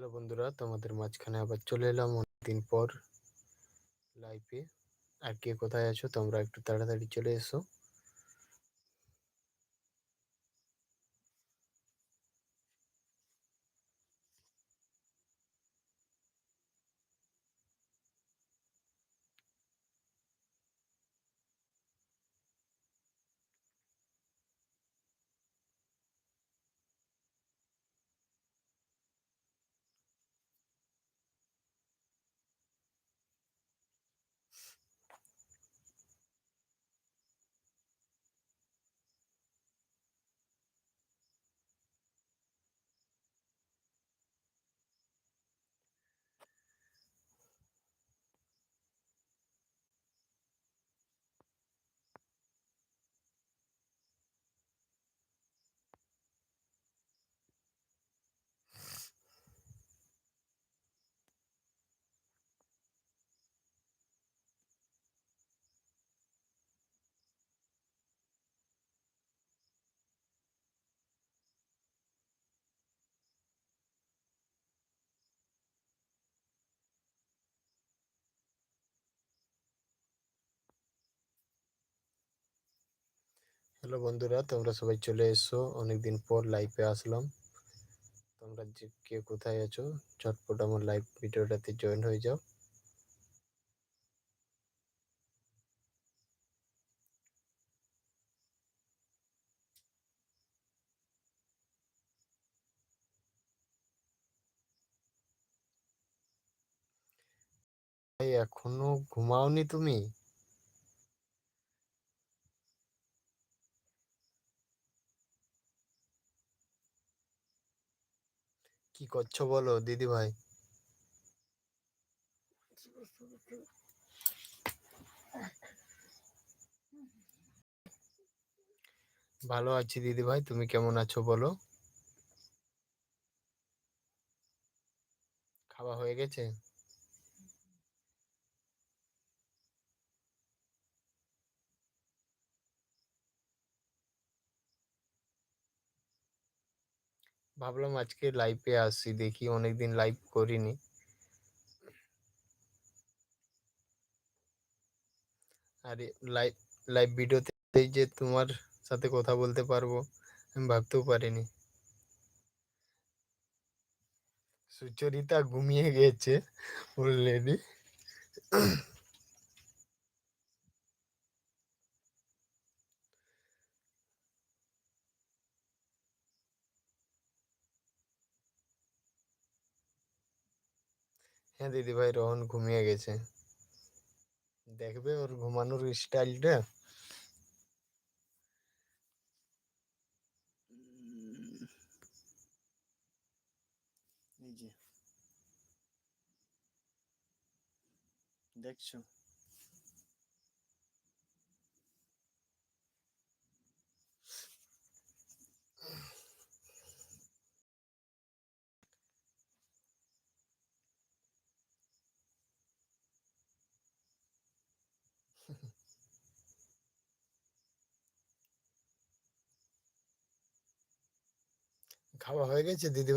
Hello বন্ধুরা, তোমাদের মাঝখানে আবার চলে এলাম অনেকদিন পর লাইভে আর কে কোথায় আছো, তোমরা একটু তাড়াতাড়ি চলে এসো। হ্যালো বন্ধুরা, তোমরা সবাই চলে এসো। অনেকদিন পর লাইভে আসলাম। তোমরা যে কে কোথায় আছো, চটপট আমার লাইভ ভিডিওটাতে জয়েন হয়ে যাও। এখনও ঘুমাওনি তুমি? কি করছ বলো দিদি ভাই ভালো আছি দিদি ভাই তুমি কেমন আছো বলো? খাওয়া হয়ে গেছে? ভাবলাম আজকে লাইভে আসি, দেখি অনেকদিন লাইভ করিনি। আরে লাইভ লাইভ ভিডিওতে যে তোমার সাথে কথা বলতে পারব, আমি ভাবতেও পারিনি। সুচরিতা ঘুমিয়ে গেছে অলরেডি হ্যাঁ দিদি ভাই রোহন ঘুমিয়ে গেছে। দেখবে ওর ঘুমানোর স্টাইলটা দেখছ? খাওয়া হয়ে গেছে দিদি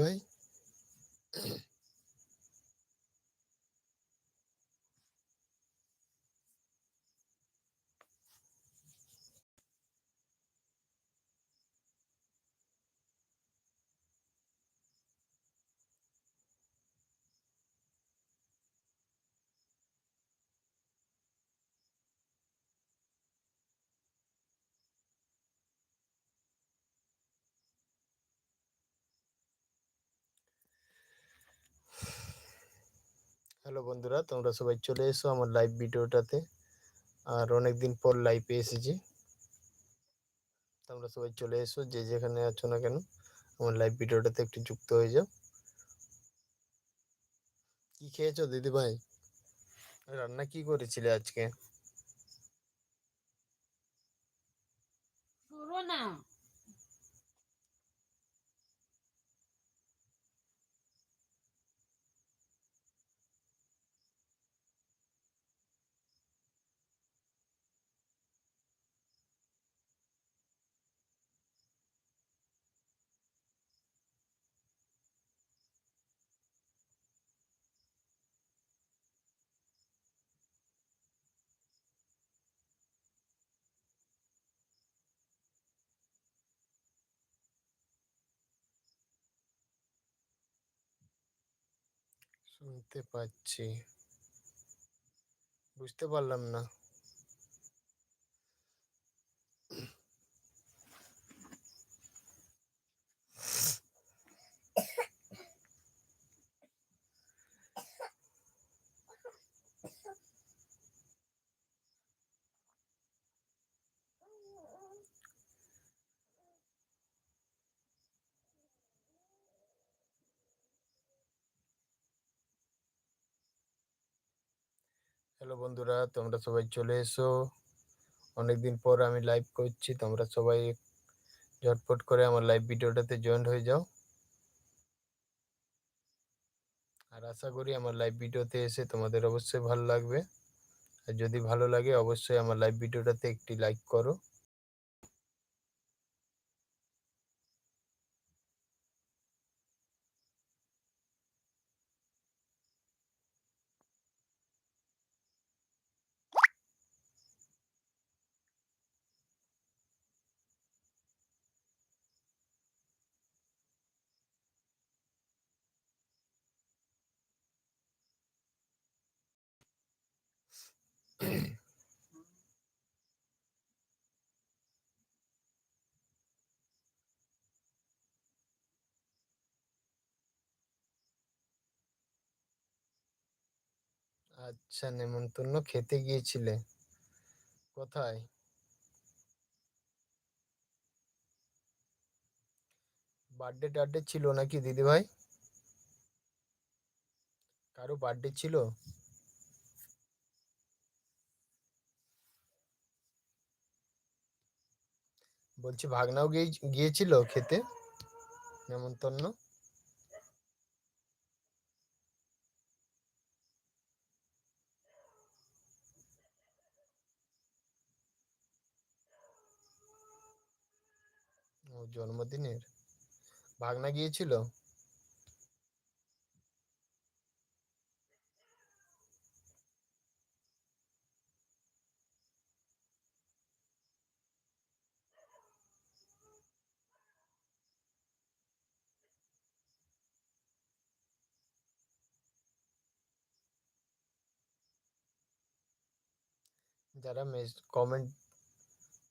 হ্যালো বন্ধুরা, তোমরা সবাই চলে এসো আমার লাইভ ভিডিওটাতে। আর অনেকদিন পর লাইভে এসেছি। তোমরা সবাই চলে এসো, যে যেখানে আছো না কেন, আমার লাইভ ভিডিওটাতে একটু যুক্ত হয়ে যাও। কি খেয়েছো দিদি ভাই? রান্না কি করেছিলে আজকে? শুনতে পাচ্ছি। বুঝতে পারলাম না। হ্যালো বন্ধুরা, তোমরা সবাই চলে এসো। অনেকদিন পর আমি লাইভ করছি, তোমরা সবাই ঝটপট করে আমার লাইভ ভিডিওটাতে জয়েন্ট হয়ে যাও। আর আশা করি আমার লাইভ ভিডিওতে এসে তোমাদের অবশ্যই ভালো লাগবে। আর যদি ভালো লাগে, অবশ্যই আমার লাইভ ভিডিওটাতে একটি লাইক করো। আচ্ছা নেমন্তন্ন খেতে গিয়েছিলে? কোথায়? বার্থডে টার্থডে ছিল নাকি, দিদিভাই? কারও বার্থডে ছিল? বলছি, ভাগনাও গিয়ে, গিয়েছিল খেতে? নেমন্তন্ন? জন্মদিনের? ভাগনা গিয়েছিল? যারা মেস কমেন্ট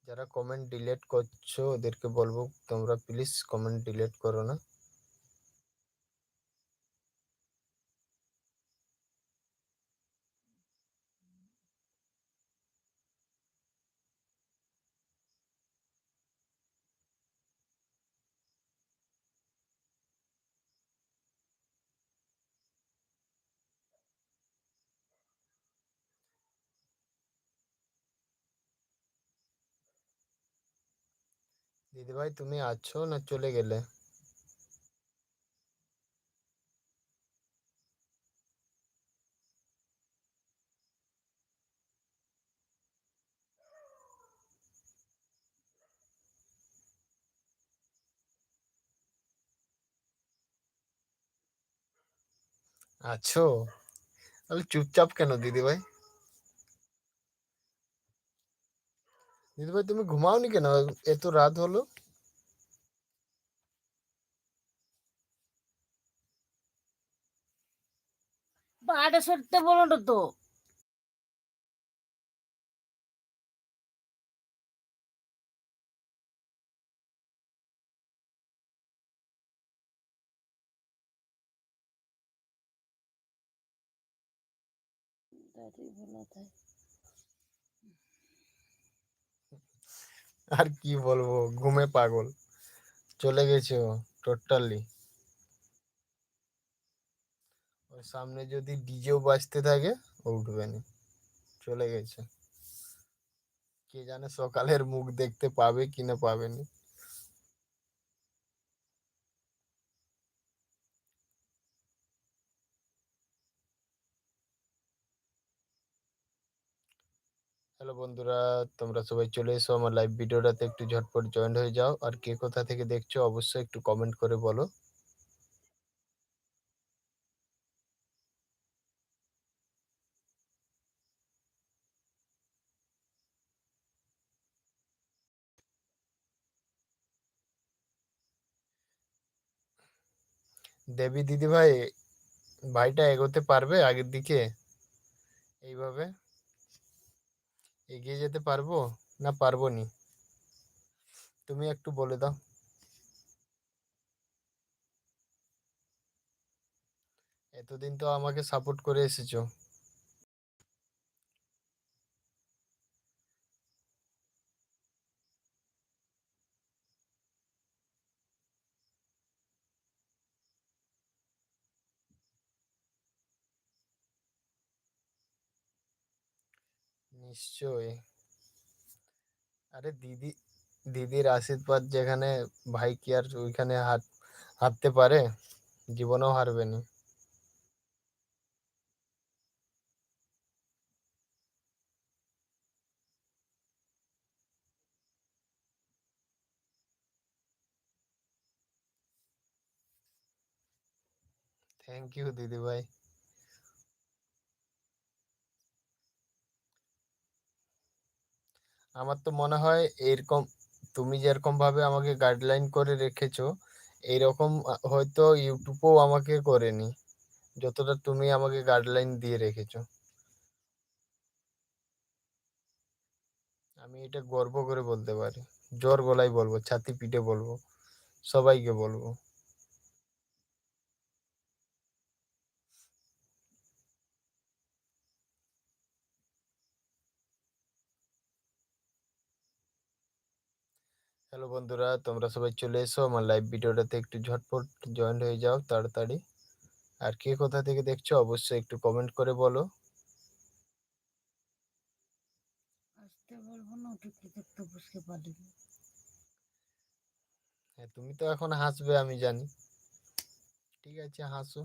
যারা কমেন্ট ডিলেট করছ ওদেরকে বলব তোমরা প্লিজ কমেন্ট ডিলেট করো না। দিদিভাই তুমি আছো না চলে গেলে আছো তাহলে চুপচাপ কেন দিদিভাই দিদিভাই তুমি ঘুমাওনি কেন? এত রাত হলো। বাইরে সরতে বলো না তো। ভালো থাকে আর কি বলব, ঘুমে পাগল। চলে গেছে ও টোটালি ওর সামনে যদি ডিজেও বাজতে থাকে, ও উঠবে না। চলে গেছে। কে জানে সকালের মুখ দেখতে পাবে কিনা পাবেনি হ্যালো বন্ধুরা, তোমরা সবাই চলে এসো আমার লাইভ ভিডিওটাতে, একটু ঝটপট জয়েন হয়ে যাও। আর কে কোথা থেকে দেখছ, অবশ্যই একটু কমেন্ট করে বলো। দেবী দিদি ভাই ভাইটা এগোতে পারবে আগের দিকে? এইভাবে? এগিয়ে যেতে পারব না পারব নি? তুমি একটু বলে দাও। এতদিন তো আমাকে সাপোর্ট করে এসেছ। নিশ্চয়ই। আরে দিদি, দিদির আশীর্বাদ যেখানে ভাই কি আর ওইখানে হাত হারতে পারে? জীবনেও হারবে না। থ্যাংক ইউ দিদি ভাই। আমার তো মনে হয় এরকম, তুমি যেরকম ভাবে আমাকে গাইডলাইন করে রেখেছো, এইরকম হয়তো ইউটিউবও আমাকে করেনি, যতটা তুমি আমাকে গাইডলাইন দিয়ে রেখেছো। আমি এটা গর্ব করে বলতে পারি, জোর গলায় বলব ছাতি পিঠে বলব, সবাইকে বলব হ্যালো বন্ধুরা তোমরা সবাই চলে এসো। আমার লাইভ ভিডিওটাতে একটু ঝটপট জয়েন হয়ে যাও তাড়াতাড়ি। আর কে কোথা থেকে দেখছ অবশ্যই একটু কমেন্ট করে বলো। হ্যাঁ তুমি তো এখন হাসবে আমি জানি। ঠিক আছে হাসো।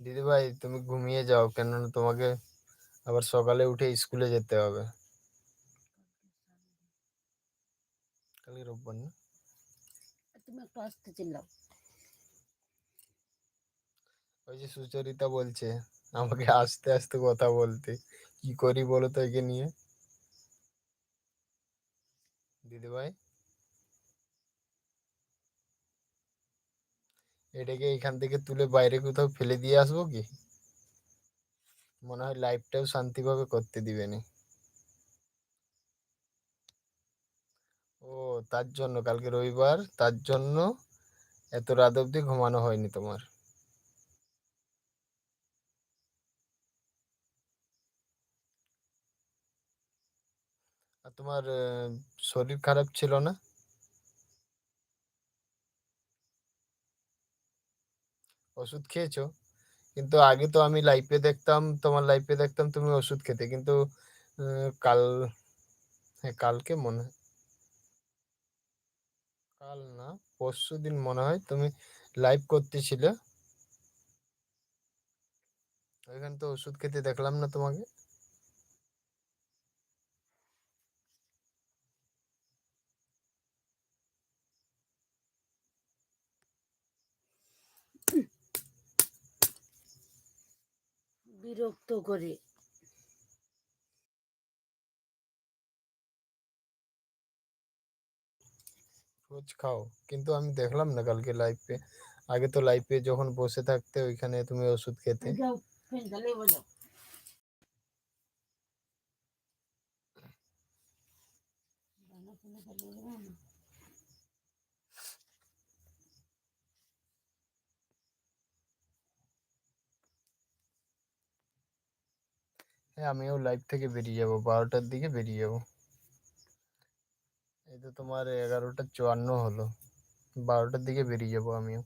দিদি ভাই তুমি ঘুমিয়ে যাও কেননা তোমাকে আবার সকালে উঠে স্কুলে যেতে হবে। কালকে রোববার না? তুমি একটু আসতে চিল্লাও। ওই যে সুচরিতা বলছে আমাকে আস্তে আস্তে কথা বলতে। কি করি বলো তো একে নিয়ে? দিদি ভাই এটাকে এখান থেকে তুলে বাইরে কোথাও ফেলে দিয়ে আসব কি? মনে হয় লাইফটাও শান্তিভাবে করতে দিবে না ও, তার জন্য, কালকে রবিবার, তার জন্য এত রাত অবধি ঘুমানো হয়নি তোমার। আর তোমার শরীর খারাপ ছিল না? ওষুধ খেয়েছো? কিন্তু আগে তো আমি লাইফে দেখতাম, তোমার লাইফে দেখতাম তুমি ওষুধ খেতে। কিন্তু কাল হ্যাঁ কালকে মনে হয়, কাল না, পরশু দিন মনে হয় তুমি লাইভ করতেছিলে। ওইখানে তো ওষুধ খেতে দেখলাম না তোমাকে। করে। রোজ খাও। কিন্তু আমি দেখলাম না কালকে লাইভে আগে তো লাইভে যখন বসে থাকতে ওইখানে তুমি ওষুধ খেতে। না। হ্যাঁ আমিও লাইভ থেকে বেরিয়ে যাব, বারোটার দিকে বেরিয়ে যাব। এই তো তোমার এগারোটা চুয়ান্ন হলো, বারোটার দিকে বেরিয়ে যাব আমিও।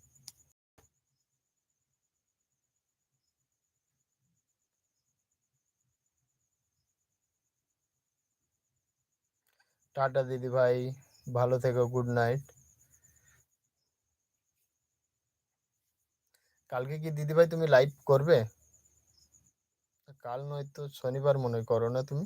টাটা দিদি ভাই, ভালো থেকো গুড নাইট কালকে কি দিদি ভাই তুমি লাইভ করবে? কাল নয়তো শনিবার মনে করো না তুমি?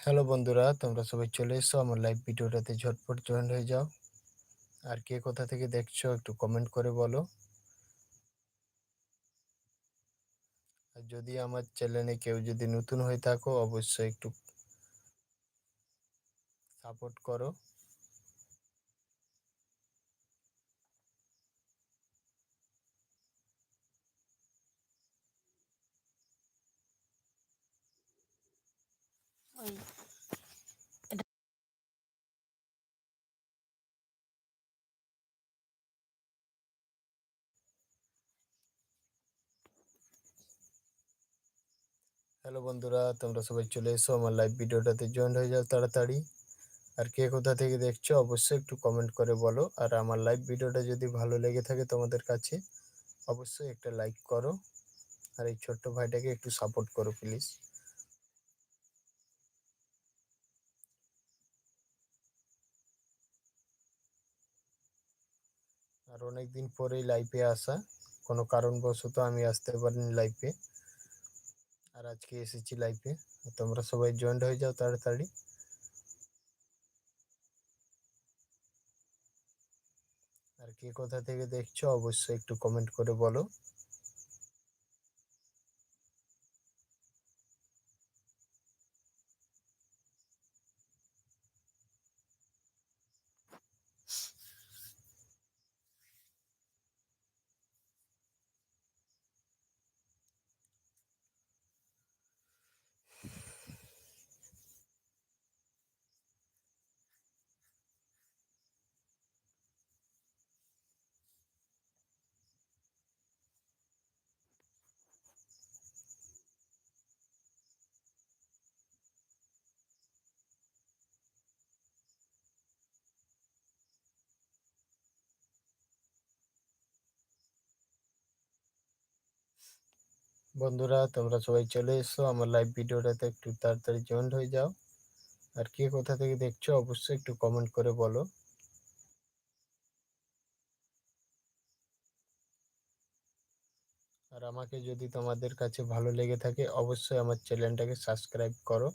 হ্যালো বন্ধুরা, তোমরা সবাই চলে এসো আমার লাইভ ভিডিওটাতে ঝটপট জয়েন হয়ে যাও। আর কে কোথা থেকে দেখছ একটু কমেন্ট করে বলো। আর যদি আমার চ্যানেলে কেউ যদি নতুন হয়ে থাকো অবশ্যই একটু সাপোর্ট করো। ওই হ্যালো বন্ধুরা, তোমরা সবাই চলে এসো আমার লাইভ ভিডিওটাতে জয়েন হয়ে যাও তাড়াতাড়ি। আর কে কোথা থেকে দেখছ অবশ্যই একটু কমেন্ট করে বলো। আর আমার লাইভ ভিডিওটা যদি ভালো লেগে থাকে তোমাদের কাছে অবশ্যই একটা লাইক করো। আর এই ছোট্ট ভাইটাকে একটু সাপোর্ট করো প্লিজ। আর অনেকদিন পরেই লাইফে আসা। কোনো কারণবশত আমি আসতে পারিনি লাইফে আর আজকে এসেছি লাইফে তোমরা সবাই জয়েন্ট হয়ে যাও তাড়াতাড়ি। আর কে কোথা থেকে দেখছ অবশ্যই একটু কমেন্ট করে বলো। বন্ধুরা, তোমরা সবাই চলে এসো আমার লাইভ ভিডিওটাতে, একটু তাড়াতাড়ি জয়েন্ট হয়ে যাও। আর কে কোথা থেকে দেখছ, অবশ্যই একটু কমেন্ট করে বলো। আর আমাকে যদি তোমাদের কাছে ভালো লেগে থাকে, অবশ্যই আমার চ্যানেলটাকে সাবস্ক্রাইব করো।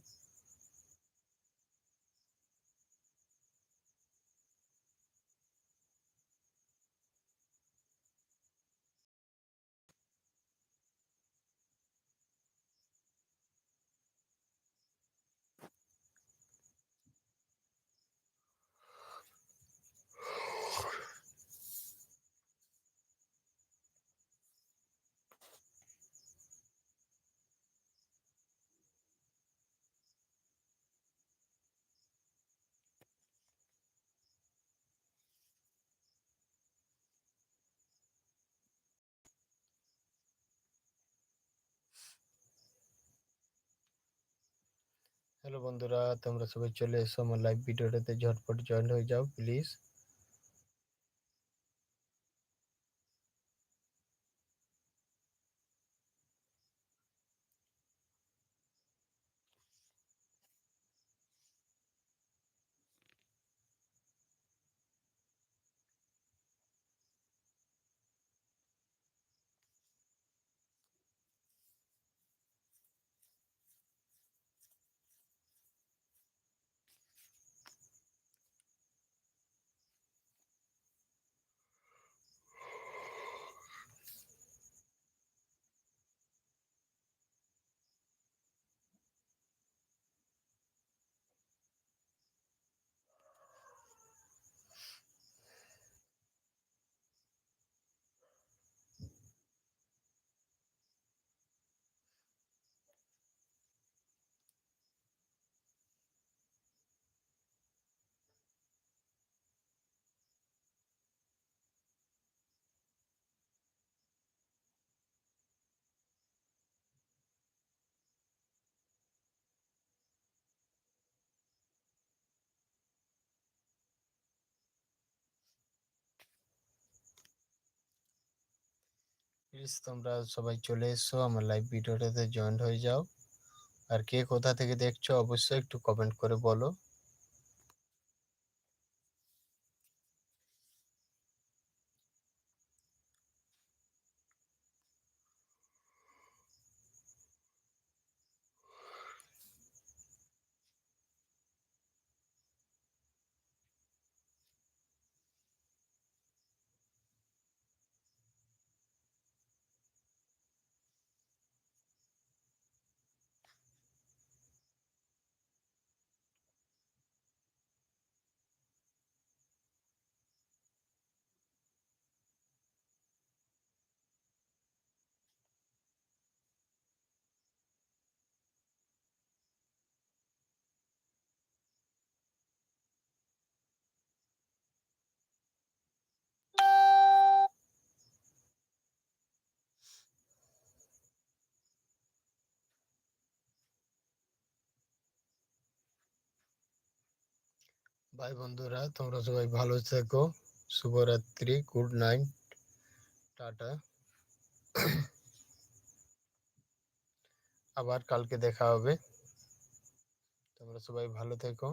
হ্যালো বন্ধুরা তোমরা সবাই চলে এসো আমার লাইভ ভিডিওটাতে ঝটপট জয়েন হয়ে যাও প্লিজ। প্লিজ তোমরা সবাই চলে এসো, আমার লাইভ ভিডিওটাতে জয়েন্ট হয়ে যাও। আর কে কোথা থেকে দেখছ, অবশ্যই একটু কমেন্ট করে বলো। ভাই বন্ধুরা, তোমরা সবাই ভালো থেকো। শুভরাত্রি গুড নাইট টাটা। আবার কালকে দেখা হবে। তোমরা সবাই ভালো থেকো।